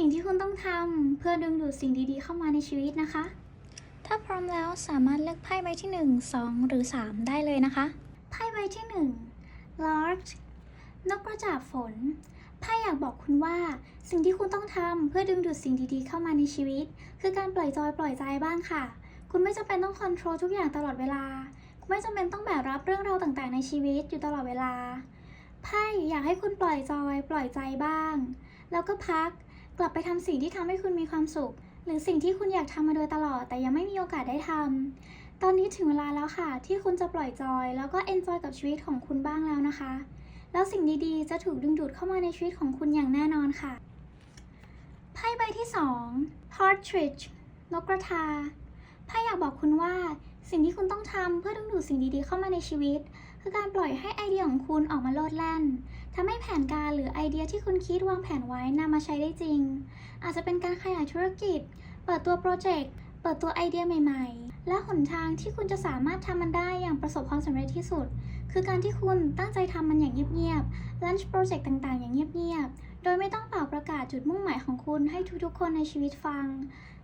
สิ่งที่คุณต้องทำเพื่อดึงดูดสิ่งดีๆ เข้ามาในชีวิตนะคะ ถ้าพร้อมแล้วสามารถเลือกไพ่ใบที่ 1 2 หรือ 3 ได้เลยนะคะ ไพ่ใบที่ 1 Large นกกระจาบฝน ไพ่อยากบอกคุณว่า สิ่งที่คุณต้องทำเพื่อดึงดูดสิ่งดีๆ เข้ามาในชีวิต คือการปล่อยจอยปล่อยใจบ้างค่ะ คุณไม่จำเป็นต้องคอนโทรลทุกอย่างตลอดเวลา คุณไม่จำเป็นต้องแบกรับเรื่องราวต่างๆ ในชีวิตอยู่ตลอดเวลา ไพ่อยากให้คุณปล่อยจอย ปล่อยใจบ้าง แล้วก็พัก กลับไปทำสิ่งที่ทำให้คุณมีความสุข หรือสิ่งที่คุณอยากทำมาโดยตลอด แต่ยังไม่มีโอกาสได้ทำตอนนี้ถึงเวลาแล้วค่ะ ที่คุณจะปล่อยจอย แล้วก็เอนจอยกับชีวิตของคุณบ้างแล้วนะคะ แล้วสิ่งดีๆ จะถูกดึงดูดเข้ามาในชีวิตของคุณอย่างแน่นอนค่ะไพ่ใบที่2 Partridge นกกระทาไพ่อยากบอกคุณว่า สิ่งที่คุณต้องทำเพื่อดึงดูดสิ่งดีๆเข้ามาในชีวิต คือการปล่อยให้ไอเดียของคุณออกมาโลดแล่นทำให้แผนการหรือไอเดียที่คุณคิดวางแผนไว้นำมาใช้ได้จริง อาจจะเป็นการขยายธุรกิจ เปิดตัวโปรเจกต์ เปิดตัวไอเดียใหม่ๆ และหนทางที่คุณจะสามารถทำมันได้อย่างประสบความสำเร็จที่สุด คือการที่คุณตั้งใจทำมันอย่างเงียบๆลันช์โปรเจกต์ต่างๆ อย่างเงียบๆ โดยไม่ต้องเป่าประกาศจุดมุ่งหมายของคุณให้ทุกๆ คนในชีวิตฟัง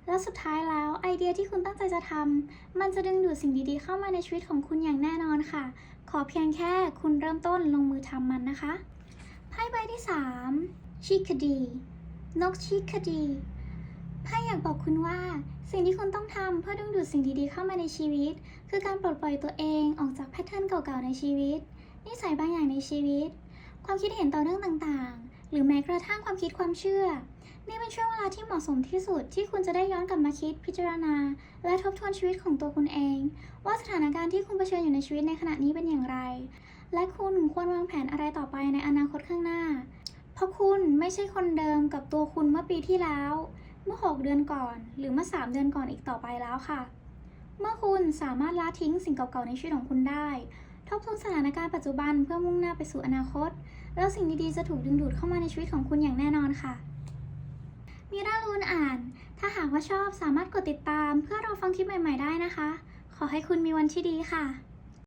และสุดท้ายแล้วไอเดียที่คุณตั้งใจจะทำมันจะดึงดูดสิ่งดีๆเข้ามาในชีวิตของคุณอย่างแน่นอนค่ะ ขอเพียงแค่คุณเริ่มต้นลงมือทำมันนะคะไพ่ใบที่3ชิคดีนกชิคดีไพ่อยากบอกคุณว่า สิ่งที่คุณต้องทำเพื่อดึงดูดสิ่งดีๆเข้ามาในชีวิต คือการปลดปล่อยตัวเองออกจากแพทเทิร์นเก่าๆในชีวิต นิสัยบางอย่างในชีวิต ความคิดเห็นต่อเรื่องต่างๆ หรือแม้กระทั่งความคิดความเชื่อ นี่เป็นช่วงเวลาที่เหมาะสมที่สุดที่คุณจะได้ย้อนกลับมาคิดพิจารณา และทบทวนชีวิตของตัวคุณเอง ว่าสถานการณ์ที่คุณเผชิญอยู่ในชีวิตในขณะนี้เป็นอย่างไร และคุณควรวางแผนอะไรต่อไปในอนาคตข้างหน้า เพราะคุณไม่ใช่คนเดิมกับตัวคุณเมื่อปีที่แล้ว เมื่อ 6 เดือนก่อน หรือเมื่อ 3 เดือนก่อนอีกต่อไปแล้วค่ะ เมื่อคุณสามารถละทิ้งสิ่งเก่าๆในชีวิตของคุณได้ ทบทวนสถานการณ์ปัจจุบันเพื่อมุ่งหน้าไปสู่อนาคต แล้วสิ่งดีๆจะถูกดึงดูดเข้ามาในชีวิตของคุณอย่างแน่นอนค่ะ มิราลูนอ่าน ถ้าหากว่าชอบสามารถกดติดตาม เพื่อรอฟังคลิปใหม่ ๆ ได้นะคะ ขอให้คุณมีวันที่ดีค่ะ